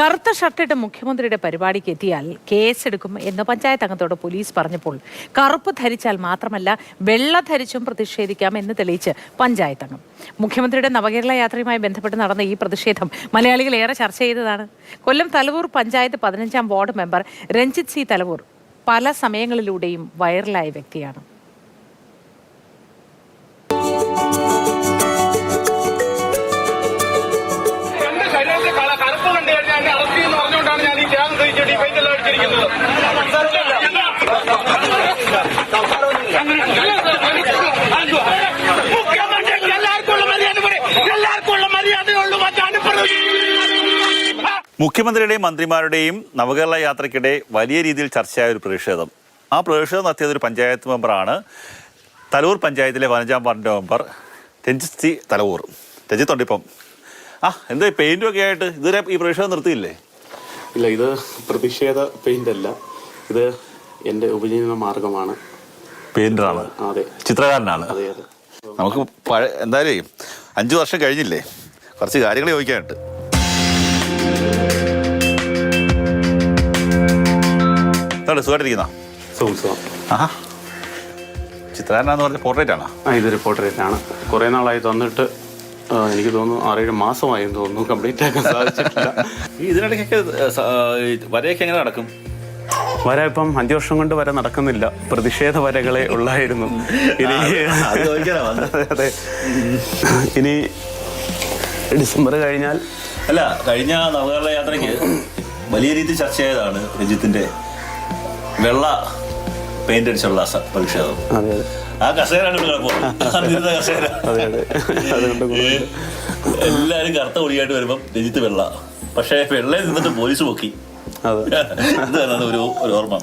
കറുത്ത ഷർട്ടിട്ട് മുഖ്യമന്ത്രിയുടെ പരിപാടിക്ക് എത്തിയാൽ കേസെടുക്കും എന്ന് പഞ്ചായത്ത് അംഗത്തോട് പോലീസ് പറഞ്ഞപ്പോൾ കറുപ്പ് ധരിച്ചാൽ മാത്രമല്ല വെള്ള ധരിച്ചും പ്രതിഷേധിക്കാം എന്ന് തെളിയിച്ച് പഞ്ചായത്ത് അംഗം. മുഖ്യമന്ത്രിയുടെ നവകേരള യാത്രയുമായി ബന്ധപ്പെട്ട് നടന്ന ഈ പ്രതിഷേധം മലയാളികൾ ഏറെ ചർച്ച ചെയ്തതാണ്. കൊല്ലം തലവൂർ പഞ്ചായത്ത് പതിനഞ്ചാം ward member Ranjith C Thalavoor പല സമയങ്ങളിലൂടെയും വൈറലായ വ്യക്തിയാണ്. മറ്റാണ് മുഖ്യമന്ത്രിയുടെയും മന്ത്രിമാരുടെയും നവകേരള യാത്രയ്ക്കിടെ വലിയ രീതിയിൽ ചർച്ചയായ ഒരു പ്രതിഷേധം. ആ പ്രതിഷേധം നടത്തിയത് ഒരു പഞ്ചായത്ത് മെമ്പറാണ്. തലൂർ പഞ്ചായത്തിലെ വനജാം വാർഡിന്റെ മെമ്പർ രഞ്ജിത്തി തലവൂർ. രഞ്ജിത്തുണ്ട് ഇപ്പം. ആ എന്താ പെയിന്റും ഒക്കെ ആയിട്ട്? ഇതുവരെ ഈ പ്രതിഷേധം നിർത്തിയില്ലേ? ഇല്ല ഇത് പ്രതിഷേധ പെയിന്റ് അല്ല. ഇത് എന്റെ ഉപജീവന മാർഗമാണ്. പെയിന്ററാണ് അതെ. ചിത്രകാരനാണ്. അതെ അതെ. നമുക്ക് പഴ എന്തായാലും അഞ്ചു വർഷം കഴിഞ്ഞില്ലേ? കുറച്ച് കാര്യങ്ങൾ ചോദിക്കാനുണ്ട്. എന്താണ് സുഖമായിട്ടിരിക്കുന്ന സുഖം ആഹാ. ചിത്രകാരനാന്ന് പറഞ്ഞ പോർട്രേറ്റ് ആണോ? ആ ഇതൊരു പോർട്രേറ്റ് ആണ്. കുറേ നാളായി തന്നിട്ട് എനിക്ക് തോന്നുന്നു ആറേഴ് മാസമായി എന്ന് തോന്നുന്നു കംപ്ലീറ്റ് ആക്കാൻ സാധിച്ചിട്ടില്ല. ഇതിനിടയ്ക്കൊക്കെ വരയൊക്കെ എങ്ങനെ നടക്കും? വര ഇപ്പം അഞ്ചു വർഷം കൊണ്ട് വരെ നടക്കുന്നില്ല. പ്രതിഷേധ വരകളെ ഉള്ളായിരുന്നു. ഇനി അത് ഇനി ഡിസംബർ കഴിഞ്ഞാൽ അല്ല കഴിഞ്ഞ നവകേരള യാത്രയ്ക്ക് വലിയ രീതിയിൽ ചർച്ചയായതാണ് രഞ്ജിത്തിന്റെ വെള്ള പെയിന്റ് അടിച്ചുള്ള പ്രതിഷേധം. അതെ അതെ. ആ കസേരയാണ് കസേര. എല്ലാരും കറുത്ത ഒളിയായിട്ട് വരുമ്പം രജിത്ത് വെള്ള. പക്ഷേ വെള്ളയിൽ നിന്നിട്ട് പോലീസ് പൊക്കി. അതെ. ഇതാണ് ഒരു ഒരു ഓർമ്മ.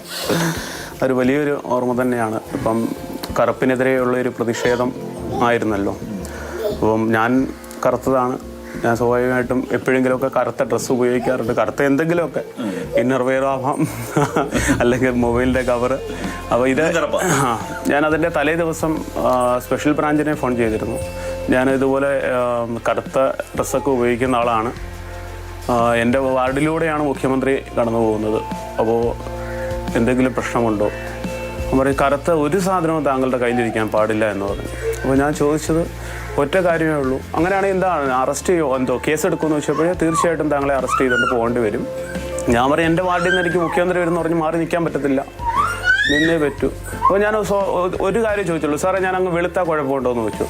ഒരു വലിയൊരു ഓർമ്മ തന്നെയാണ്. ഇപ്പം കറുപ്പിനെതിരെയുള്ള ഒരു പ്രതിഷേധം ആയിരുന്നല്ലോ. അപ്പം ഞാൻ കറുത്തതാണ്. ഞാൻ സ്വാഭാവികമായിട്ടും എപ്പോഴെങ്കിലുമൊക്കെ കറുത്ത ഡ്രസ്സ് ഉപയോഗിക്കാറുണ്ട്. കറുത്ത എന്തെങ്കിലുമൊക്കെ. ഇന്നർ വെയർ ആവാം. അല്ലെങ്കിൽ മൊബൈലിന്റെ കവറ് അപ്പോൾ ഇത് ഞാൻ അതിന്റെ തലേ ദിവസം സ്പെഷ്യൽ ബ്രാഞ്ചിനെ ഫോൺ ചെയ്തിരുന്നു. ഞാൻ ഇതുപോലെ കറുത്ത ഡ്രസ്സൊക്കെ ഉപയോഗിക്കുന്ന ആളാണ്. എന്റെ വാർഡിലൂടെയാണ് മുഖ്യമന്ത്രി കടന്നു പോകുന്നത്. അപ്പോൾ എന്തെങ്കിലും പ്രശ്നമുണ്ടോ? പറയും കറുത്ത ഒരു സാധനവും താങ്കളുടെ കയ്യിലിരിക്കാൻ പാടില്ല എന്ന് പറഞ്ഞു. അപ്പോൾ ഞാൻ ചോദിച്ചത് ഒറ്റ കാര്യമേ ഉള്ളൂ. അങ്ങനെയാണെങ്കിൽ എന്താണ്? അറസ്റ്റ് ചെയ്യോ? എന്തോ കേസ് എടുക്കുമെന്ന് വെച്ചപ്പോഴേ തീർച്ചയായിട്ടും താങ്കളെ അറസ്റ്റ് ചെയ്തുകൊണ്ട് പോകേണ്ടി വരും. ഞാൻ പറയും എന്റെ വാർഡിൽ നിന്ന് എനിക്ക് മുഖ്യമന്ത്രി വരുന്ന പറഞ്ഞ് മാറി നിൽക്കാൻ പറ്റത്തില്ല. നിന്നേ പറ്റൂ. അപ്പോൾ ഞാൻ ഒരു കാര്യം ചോദിച്ചുള്ളൂ. സാറേ ഞാൻ അങ്ങ് വെളുത്താ കുഴപ്പമുണ്ടോ എന്ന് ചോദിച്ചു.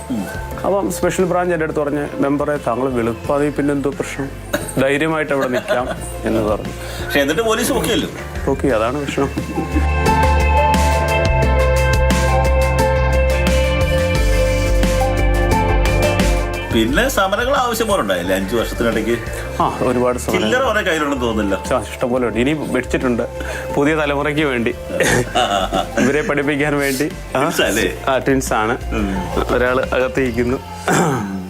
അപ്പം സ്പെഷ്യൽ ബ്രാഞ്ച് എന്റെ അടുത്ത് പറഞ്ഞ് മെമ്പറെ താങ്കൾ വെളുപ്പാതെ പിന്നെ എന്തോ പ്രശ്നം? ധൈര്യമായിട്ട് അവിടെ നിൽക്കാം എന്ന് പറഞ്ഞു. പക്ഷെ എന്നിട്ട് പോലീസ് നോക്കിയല്ലോ ഓക്കെ അതാണ് പ്രശ്നം. പിന്നെ സമരങ്ങൾ ആവശ്യം പോലെ ഉണ്ടായില്ലേ അഞ്ചു വർഷത്തിനിടയ്ക്ക്. ആ ഒരുപാട് സമയം ചില്ലറ കുറെ കയ്യിലുണ്ടെന്ന് തോന്നുന്നില്ല. ആ, ഇഷ്ടംപോലെ ഉണ്ട്. ഇനി വെച്ചിട്ടുണ്ട് പുതിയ തലമുറയ്ക്ക് വേണ്ടി. ഇവരെ പഠിപ്പിക്കാൻ വേണ്ടി. ആ, Twins അല്ലേ? ആ ട്വിൻസ് ആണ്. ഒരാൾ അകത്തിരിക്കുന്നു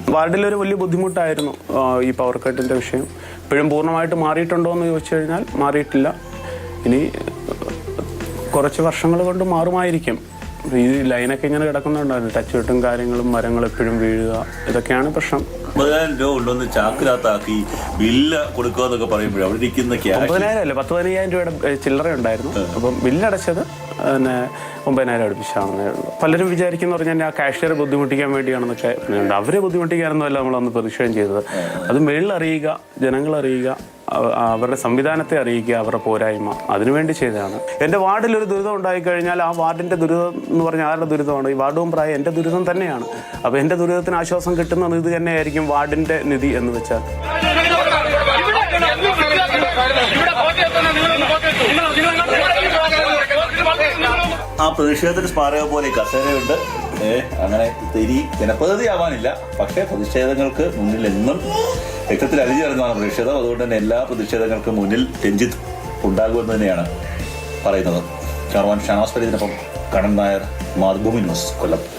വാർഡിലൊരു വലിയ ബുദ്ധിമുട്ടായിരുന്നു ആ, ഈ പവർ കട്ടിന്റെ വിഷയം. ഇപ്പോഴും പൂർണമായിട്ട് മാറിയിട്ടുണ്ടോ എന്ന് ചോദിച്ചു കഴിഞ്ഞാൽ മാറിയിട്ടില്ല. ഇനി കുറച്ച് വർഷങ്ങൾ കൊണ്ട് മാറുമായിരിക്കും. ഈ ലൈനൊക്കെ ഇങ്ങനെ കിടക്കുന്നുണ്ടായിരുന്നു. ടച്ച് വെട്ടും കാര്യങ്ങളും മരങ്ങൾ എപ്പോഴും വീഴുക ഇതൊക്കെയാണ് പ്രശ്നം. മുപ്പതിനായിരം രൂപ കൊണ്ടുവന്ന് ചാക്കിനകത്താക്കി ബില്ല് കൊടുക്കുക എന്നൊക്കെ പറയുമ്പോഴേ അവിടെ ഇരിക്കുന്ന ഒമ്പതിനായിരം അല്ല? പത്ത് പതിനയ്യായിരം രൂപയുടെ ചില്ലറ ഉണ്ടായിരുന്നു. അപ്പം ബില്ലടച്ചത് പിന്നെ ഒമ്പതിനായിരം അടുപ്പിച്ചാണെന്നേ ഉള്ളൂ. പലരും വിചാരിക്കുന്ന പറഞ്ഞാൽ ആ കാഷ്യർ ബുദ്ധിമുട്ടിക്കാൻ വേണ്ടിയാണെന്നൊക്കെ അവരെ ബുദ്ധിമുട്ടിക്കാനൊന്നുമല്ല നമ്മളന്ന് പ്രതിഷേധം ചെയ്തത്. അത് മേളിൽ അറിയുക ജനങ്ങൾ അറിയുക അവരുടെ സംവിധാനത്തെ അറിയിക്കുക അവരുടെ പോരായ്മ. അതിനുവേണ്ടി ചെയ്തതാണ്. എന്റെ വാർഡിൽ ഒരു ദുരിതം ഉണ്ടായിക്കഴിഞ്ഞാൽ ആ വാർഡിന്റെ ദുരിതം എന്ന് പറഞ്ഞാൽ ആരുടെ ദുരിതമാണ്? ഈ വാർഡും പ്രായം എന്റെ ദുരിതം തന്നെയാണ്. അപ്പോൾ എന്റെ ദുരിതത്തിന് ആശ്വാസം കിട്ടുന്നത് ഇത് തന്നെയായിരിക്കും വാർഡിന്റെ നിധി എന്ന് വെച്ചാൽ. ആ പ്രതിഷേധത്തിന് സ്മാരക പോലെ കസേരയുണ്ട്. അങ്ങനെ ഇനി ജനപ്രതിനിധിയാവാനില്ല. പക്ഷേ പ്രതിഷേധങ്ങൾക്ക് മുന്നിൽ എന്നും രക്തത്തിൽ അലിഞ്ഞു പ്രതിഷേധം. അതുകൊണ്ട് തന്നെ എല്ലാ പ്രതിഷേധങ്ങൾക്കും മുന്നിൽ രഞ്ജിത്ത് ഉണ്ടാകുമെന്ന് തന്നെയാണ് പറയുന്നത്. ചാർവാൻ ഷാനാസ് ഫരീദിനൊപ്പം കണ്ണൻ നായർ മാതൃഭൂമി ന്യൂസ് കൊല്ലം.